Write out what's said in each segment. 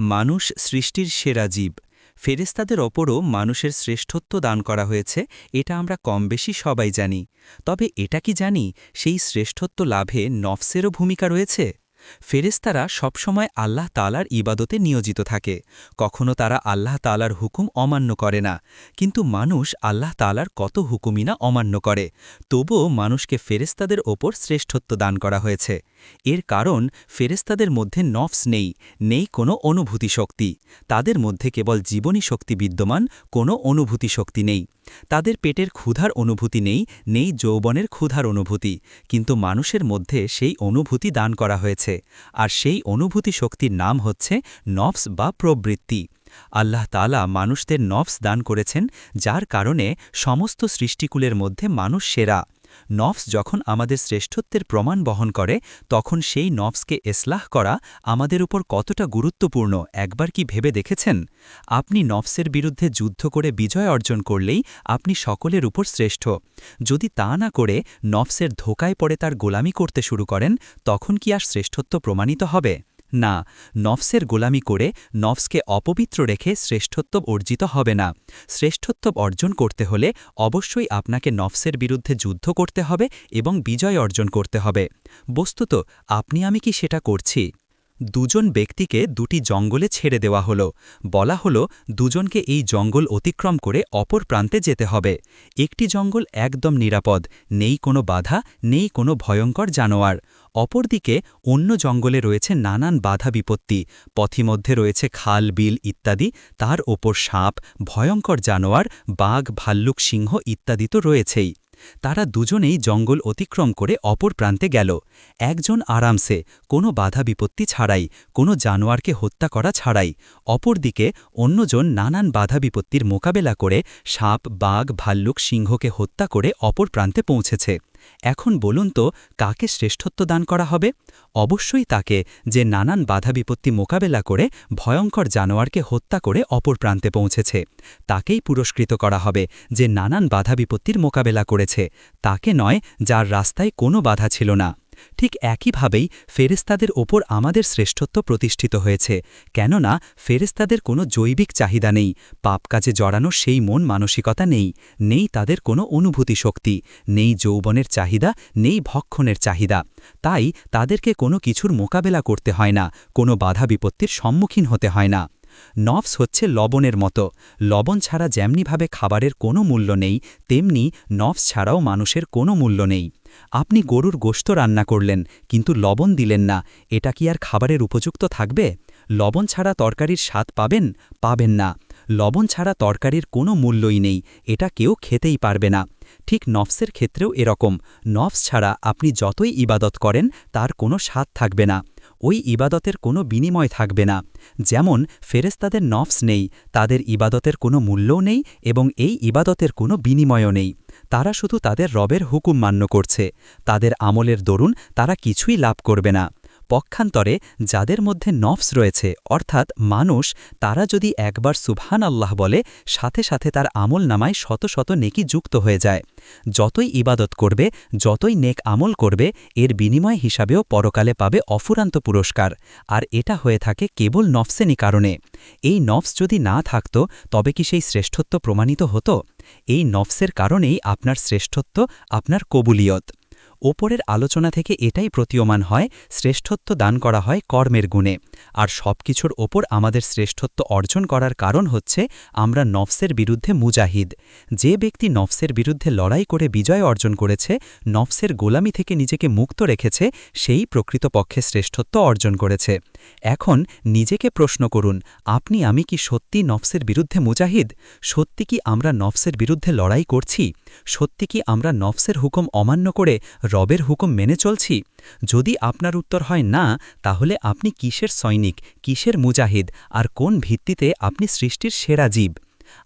মানুষ সৃষ্টির সেরা জীব। ফেরেস্তাদের ওপরও মানুষের শ্রেষ্ঠত্ব দান করা হয়েছে, এটা আমরা কম বেশি সবাই জানি। তবে এটা কি জানি, সেই শ্রেষ্ঠত্ব লাভে নফসেরও ভূমিকা রয়েছে? ফেরেস্তারা সবসময় আল্লাহ তালার ইবাদতে নিয়োজিত থাকে। কখনো তারা আল্লাহ তালার হুকুম অমান্য করে না, কিন্তু মানুষ আল্লাহ তালার কত হুকুমই না অমান্য করে। তবুও মানুষকে ফেরেস্তাদের ওপর শ্রেষ্ঠত্ব দান করা হয়েছে। এর কারণ ফেরেস্তাদের মধ্যে নফস নেই নেই কোনো অনুভূতি শক্তি। তাদের মধ্যে কেবল জীবনী শক্তি বিদ্যমান, কোনো অনুভূতি শক্তি নেই। তাদের পেটের ক্ষুধার অনুভূতি নেই নেই যৌবনের ক্ষুধার অনুভূতি, কিন্তু মানুষের মধ্যে সেই অনুভূতি দান করা হয়েছে। আর সেই অনুভূতি শক্তির নাম হচ্ছে নফস বা প্রবৃত্তি। আল্লাহ তালা মানুষদের নফস দান করেছেন, যার কারণে সমস্ত সৃষ্টিকুলের মধ্যে মানুষ সেরা। নফস যখন আমাদের শ্রেষ্ঠত্বের প্রমাণ বহন করে, তখন সেই নফসকে এসলাহ করা আমাদের উপর কতটা গুরুত্বপূর্ণ, একবার কি ভেবে দেখেছেন? আপনি নফসের বিরুদ্ধে যুদ্ধ করে বিজয় অর্জন করলেই আপনি সকলের উপর শ্রেষ্ঠ। যদি তা না করে নফসের ধোকায় পড়ে তার গোলামি করতে শুরু করেন, তখন কি আর শ্রেষ্ঠত্ব প্রমাণিত হবে? না, নফসের গোলামি করে নফসকে অপবিত্র রেখে শ্রেষ্ঠত্ব অর্জিত হবে না। শ্রেষ্ঠত্ব অর্জন করতে হলে অবশ্যই আপনাকে নফসের বিরুদ্ধে যুদ্ধ করতে হবে এবং বিজয় অর্জন করতে হবে। বস্তুত, আপনি আমি কি সেটা করছি? দুজন ব্যক্তিকে দুটি জঙ্গলে ছেড়ে দেওয়া হলো। বলা হলো, দুজনকে এই জঙ্গল অতিক্রম করে অপর প্রান্তে যেতে হবে। একটি জঙ্গল একদম নিরাপদ, নেই কোনো বাধা, নেই কোনো ভয়ঙ্কর জানোয়ার। অপরদিকে অন্য জঙ্গলে রয়েছে নানান বাধা বিপত্তি। পথিমধ্যে রয়েছে খাল, বিল ইত্যাদি, তার ওপর সাপ, ভয়ঙ্কর জানোয়ার, বাঘ, ভাল্লুক, সিংহ ইত্যাদি তো রয়েছেই। তারা দুজনেই জঙ্গল অতিক্রম করে অপর প্রান্তে গেল। একজন আরামসে, কোনো বাধা বিপত্তি ছাড়াই, কোনো জানোয়ারকে হত্যা করা ছাড়াই। অপরদিকে অন্যজন নানান বাধা বিপত্তির মোকাবেলা করে সাপ, বাঘ, ভাল্লুক, সিংহকে হত্যা করে অপর প্রান্তে পৌঁছেছে। এখন বলুন তো, কাকে শ্রেষ্ঠত্ব দান করা হবে? অবশ্যই তাকে, যে নানান বাধা বিপত্তি মোকাবেলা করে ভয়ঙ্কর জানোয়ারকে হত্যা করে অপর প্রান্তে পৌঁছেছে। তাকেই পুরস্কৃত করা হবে, যে নানান বাধা বিপত্তির মোকাবেলা করেছে। তাকে নয়, যার রাস্তায় কোনো বাধা ছিল না। ঠিক একইভাবেই ফেরেস্তাদের ওপর আমাদের শ্রেষ্ঠত্ব প্রতিষ্ঠিত হয়েছে, কেননা ফেরেস্তাদের কোনো জৈবিক চাহিদা নেই, পাপ কাজে জড়ানো সেই মন মানসিকতা নেই নেই তাদের কোনো অনুভূতি শক্তি, নেই যৌবনের চাহিদা, নেই ভক্ষণের চাহিদা। তাই তাদেরকে কোনো কিছুর মোকাবেলা করতে হয় না, কোনো বাধা বিপত্তির সম্মুখীন হতে হয় না। নফস হচ্ছে লবণের মতো। লবণ ছাড়া যেমনিভাবে খাবারের কোনো মূল্য নেই, তেমনি নফস ছাড়াও মানুষের কোনো মূল্য নেই। আপনি গরুর গোস্ত রান্না করলেন, কিন্তু লবণ দিলেন না, এটা কি আর খাবারের উপযুক্ত থাকবে? লবণ ছাড়া তরকারির স্বাদ পাবেন? পাবেন না। লবণ ছাড়া তরকারির কোনো মূল্যই নেই, এটা কেউ খেতেই পারবে না। ঠিক নফসের ক্ষেত্রেও এরকম। নফস ছাড়া আপনি যতই ইবাদত করেন, তার কোনো স্বাদ থাকবে না। ওই ইবাদতের কোনো বিনিময় থাকবে না। যেমন ফেরেস্তাদের নফস নেই, তাদের ইবাদতের কোনো মূল্যও নেই এবং এই ইবাদতের কোনো বিনিময়ও নেই। তারা শুধু তাদের রবের হুকুম মান্য করছে। তাদের আমলের দরুন তারা কিছুই লাভ করবে না। পক্ষান্তরে যাদের মধ্যে নফস রয়েছে, অর্থাৎ মানুষ, তারা যদি একবার সুবহান আল্লাহ বলে, সাথে সাথে তার আমল নামায় শত শত নেকি যুক্ত হয়ে যায়। যতই ইবাদত করবে, যতই নেক আমল করবে, এর বিনিময় হিসাবেও পরকালে পাবে অফুরান্ত পুরস্কার। আর এটা হয়ে থাকে কেবল নফসেনি কারণে। এই নফস যদি না থাকত, তবে কি সেই শ্রেষ্ঠত্ব প্রমাণিত হতো? এই নফসের কারণেই আপনার শ্রেষ্ঠত্ব আপনার কবুলিয়ত। ওপরের আলোচনা থেকে এটাই প্রতীয়মান হয়, শ্রেষ্ঠত্ব দান করা হয় কর্মের গুণে। আর সব কিছুর ওপর আমাদের শ্রেষ্ঠত্ব অর্জন করার কারণ হচ্ছে, আমরা নফসের বিরুদ্ধে মুজাহিদ। যে ব্যক্তি নফসের বিরুদ্ধে লড়াই করে বিজয় অর্জন করেছে, নফসের গোলামি থেকে নিজেকে মুক্ত রেখেছে, সেই প্রকৃতপক্ষে শ্রেষ্ঠত্ব অর্জন করেছে। এখন নিজেকে প্রশ্ন করুন, আপনি আমি কি সত্যি নফসের বিরুদ্ধে মুজাহিদ? সত্যি কি আমরা নফসের বিরুদ্ধে লড়াই করছি? সত্যি কি আমরা নফসের হুকুম অমান্য করে রবের হুকুম মেনে চলছি? যদি আপনার উত্তর হয় না, তাহলে আপনি কিসের সৈনিক, কিসের মুজাহিদ, আর কোন ভিত্তিতে আপনি সৃষ্টির সেরা জীব?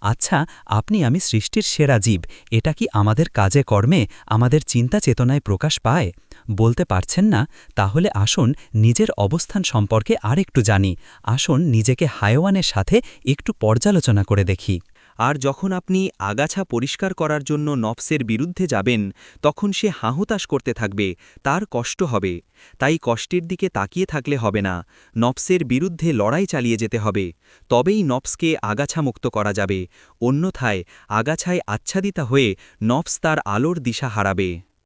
আচ্ছা আপনি, আমি সৃষ্টির সেরা জীব, এটা কি আমাদের কাজে কর্মে, আমাদের চিন্তা চেতনায় প্রকাশ পায়? বলতে পারছেন না, তাহলে আসুন, নিজের অবস্থান সম্পর্কে আরেকটু জানি। আসুন, নিজেকে হায়ওয়ানের সাথে একটু পর্যালোচনা করে দেখি। আর যখন আপনি আগাছা পরিষ্কার করার জন্য নফসের বিরুদ্ধে যাবেন, তখন সে হাহুতাশ করতে থাকবে, তার কষ্ট হবে। তাই কষ্টের দিকে তাকিয়ে থাকলে হবে না, নফসের বিরুদ্ধে লড়াই চালিয়ে যেতে হবে। তবেই নফসকে আগাছামুক্ত করা যাবে। অন্যথায় আগাছায় আচ্ছাদিতা হয়ে নফস তার আলোর দিশা হারাবে।